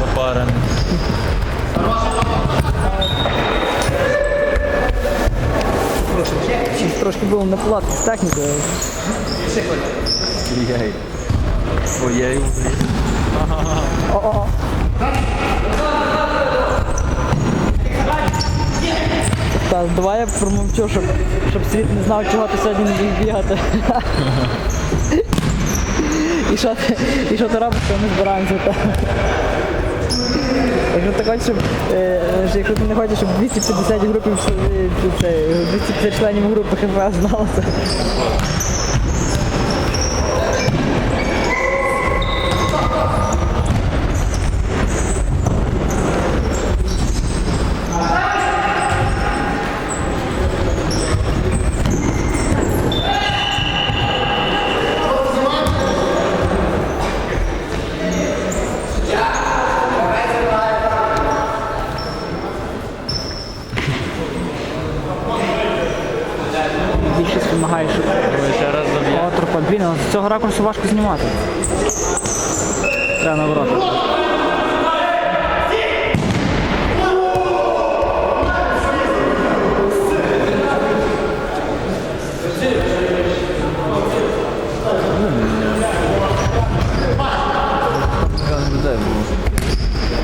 Запарений. Щось трошки було не платити з технікою. Єй. Своєю. О-о-о. Та, давай я промовчу, щоб, щоб світ не знав, чого ти сьогодні не міг бігати. І що ти, і що ти робиш, що ми збираємося? Якщо ти хочеш, щоб, е, якщо ти не хочеш, щоб 250 групів, це, 250 членів групи ХП знало. Більшість вимагає, щоб Ой, ще раз заб'є. З цього ракурсу важко знімати. Треба наоборот.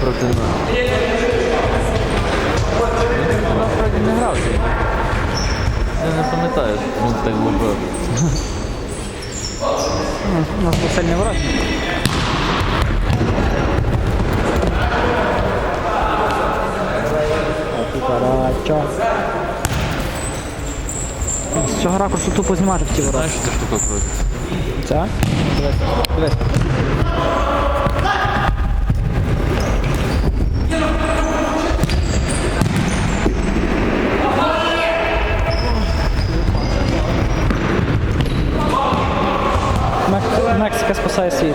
Проти нас. Я не пам'ятаю, він так вибив. У нас був сильний ворот. Карача. З цього ракурсу тупо знімати в ті ворота. Знаєш, що штука крутиться? Це? Дивись. Дивись. Max Kaspersize sieht.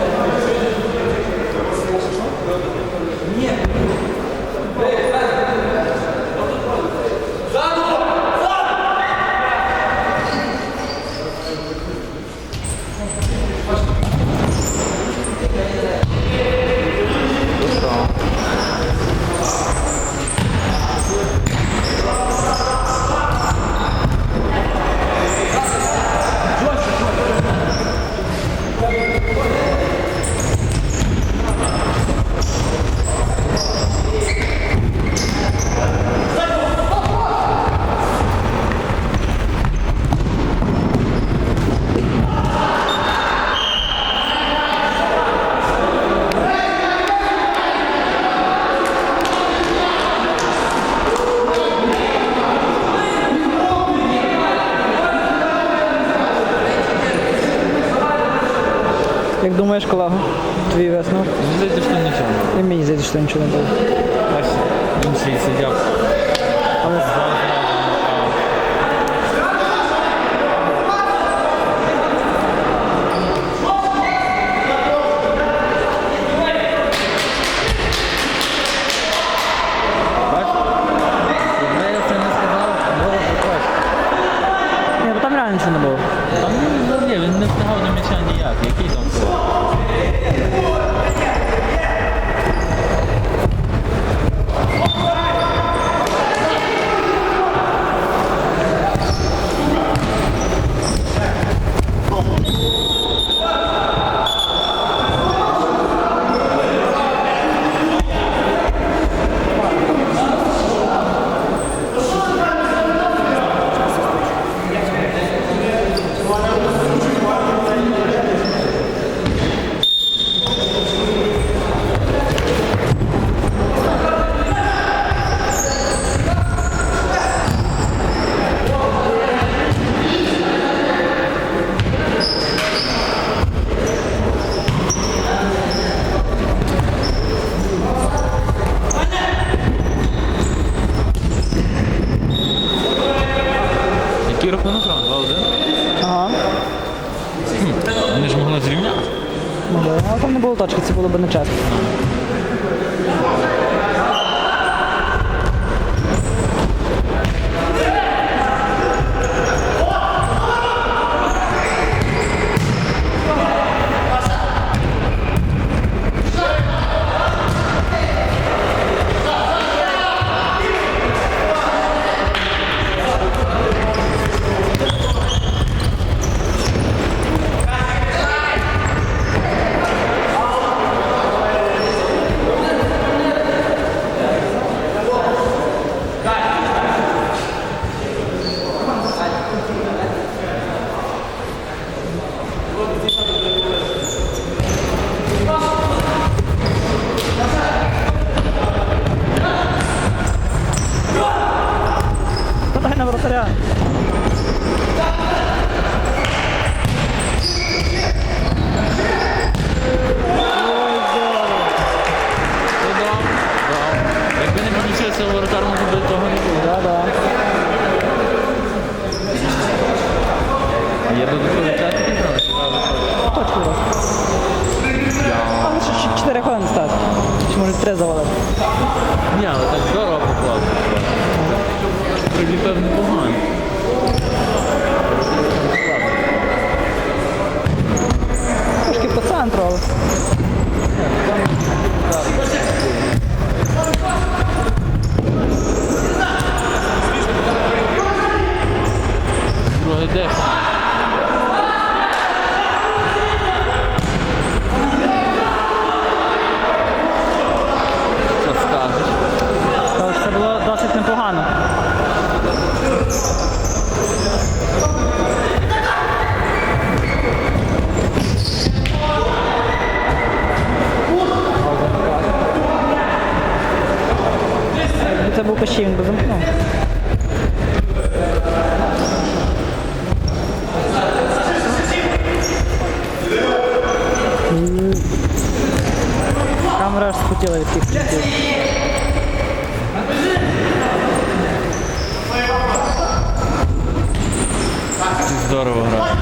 Думаєш, колего? Твій висновок? Мені здається, що нічого. І мені здається, що нічого не було. Бачиш. Але? Якби це не сказав, було б краще. Ні, бо там реально нічого не було. Там ну, ні, він не встигав до точки, це було б нечесно. Я додаткові часи підбрали, Точку раз. Там ще 4 хвилини стати. Чи може 3 завалити? Ні, але так здорово поклав. Тоді певно погано. Трошки по центру, але. Друге десь. Камера аж схотіла від тих. Здорово грає.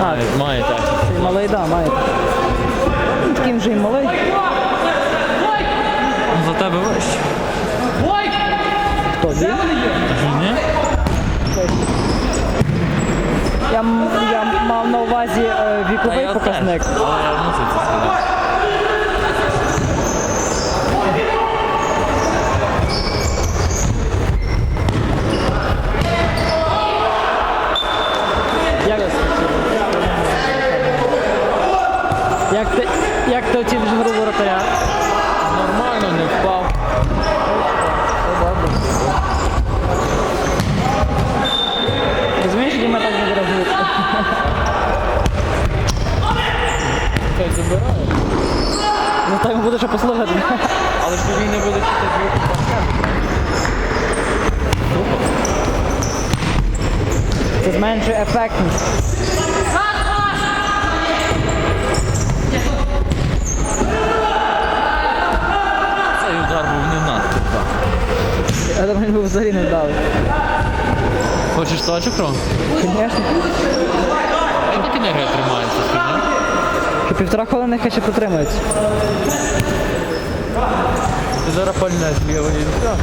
А, Має, має так. Цей малий, да, має. Ну, Такий вже і малий. Ну, За тебе вище. Хто він? Ні? Я, я мав на увазі е, віковий показник. Але я мусив це сказати. Як, як, ти, як ти оціниш гру воротаря? Нормально, не впав. Розумієш, Діма так не реагує? Хай забирає. Ну так буде що послухати. Але ж тоді не буде чути звуку. Ефектність. Цей удар був не нас. типа. Я був взагалі не вдалий. Хочеш точок, Ром? Звісно. Як не гра тримається? Що півтора хвилини хай ще потримається. Ти зараз пальне з лівої руки.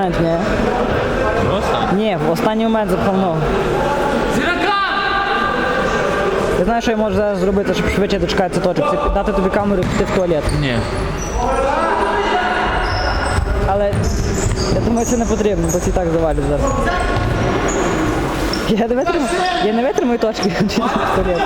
Момент, ні. Просто? Ні, в останній момент запхав. Ти знаєш, що я можу зараз зробити, щоб швидше дочекатися точок? Це дати тобі камеру і піти в туалет. Ні. Але я думаю, це не потрібно, бо ці так завалять зараз. Я не витримаю, я не витримаю точки в туалет.